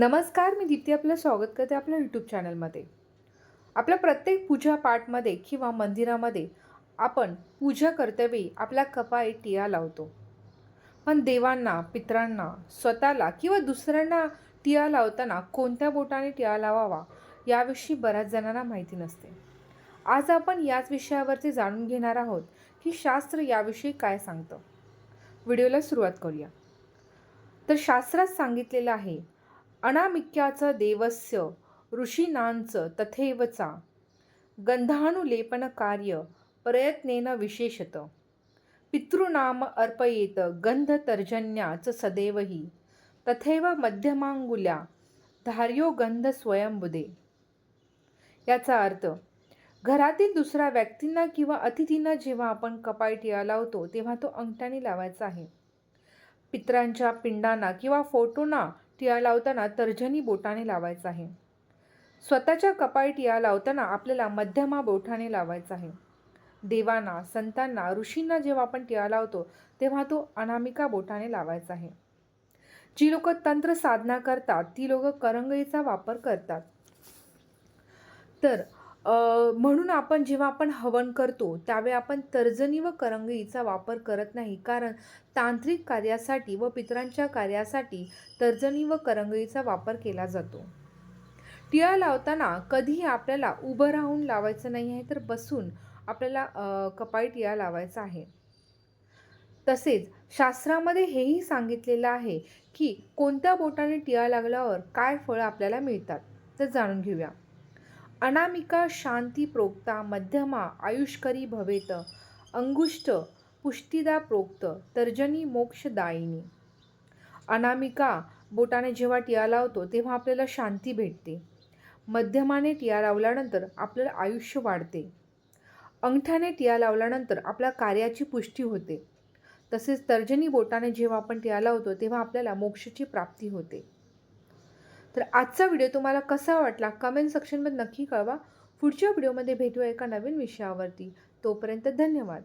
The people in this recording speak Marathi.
नमस्कार मी दीप्ती आपलं स्वागत करते आपल्या यूट्यूब चॅनलमध्ये आपल्या प्रत्येक पूजा पाठमध्ये किंवा मंदिरामध्ये आपण पूजा करतेवेळी आपल्या कपाळी टिया लावतो. पण देवांना पित्रांना स्वतःला किंवा दुसऱ्यांना टिया लावताना कोणत्या बोटाने टिया लावावा याविषयी बऱ्याच जणांना माहिती नसते. आज आपण याच विषयावरती जाणून घेणार आहोत की शास्त्र याविषयी काय सांगतं. व्हिडिओला सुरुवात करूया. तर शास्त्रात सांगितलेलं आहे अनामिक्याचं देवस्य ऋषीनांचं तथैवचा गंधानुलेपन कार्य प्रयत्नेन विशेषत। पितृनाम अर्पयेत गंधतर्जन्याच सदैवही तथैव मध्यमांगुल्या धार्यो गंध स्वयंबुदे याचा अर्थ घरातील दुसऱ्या व्यक्तींना किंवा अतिथींना जेव्हा आपण कपायटिया टिळा लावतो तेव्हा तो अंगठ्याने लावायचा आहे. पित्रांच्या पिंडांना किंवा फोटोंना टिळा लावताना तर्जनी बोटाने लावायचा आहे. स्वतःच्या कपाळी टिळा लावताना आपल्याला मध्यमा बोटाने लावायचा आहे. देवांना संतांना ऋषींना जेव्हा आपण टिळा लावतो तेव्हा तो अनामिका बोटाने लावायचा आहे. जी लोक तंत्र साधना करतात ती लोक करंगळीचा वापर करतात. तर म्हणून आपण जेव्हा आपण हवन करतो त्यावेळी आपण तर्जनी व करंगळीचा वापर करत नाही. कारण तांत्रिक कार्यासाठी व पितरांच्या कार्यासाठी तर्जनी व करंगळीचा वापर केला जातो. टिळा लावताना कधीही आपल्याला उभं राहून लावायचं नाही आहे तर बसून आपल्याला कपाळी टिळा लावायचा आहे. तसेच शास्त्रामध्ये हेही सांगितलेलं आहे की कोणत्या बोटाने टिळा लागल्यावर काय फळं आपल्याला मिळतात तर जाणून घेऊया. अनामिका शांती प्रोक्ता मध्यमा आयुष्करी भवेत अंगुष्ट पुष्टिदा प्रोक्त तर्जनी मोक्षदायिनी. अनामिका बोटाने जेव्हा टिया लावतो तेव्हा आपल्याला शांती भेटते. मध्यमाने टिया लावल्यानंतर आपल्याला आयुष्य वाढते. अंगठ्याने टिया लावल्यानंतर आपल्या कार्याची पुष्टी होते. तसेच तर्जनी बोटाने जेव्हा आपण टिया लावतो तेव्हा आपल्याला मोक्षाची प्राप्ती होते. तर आजचा व्हिडिओ तुम्हाला कसा वाटला? कमेंट सेक्शनमध्ये नक्की कळवा. पुढच्या व्हिडिओमध्ये भेटूया एका नवीन विषयावरती. तोपर्यंत धन्यवाद.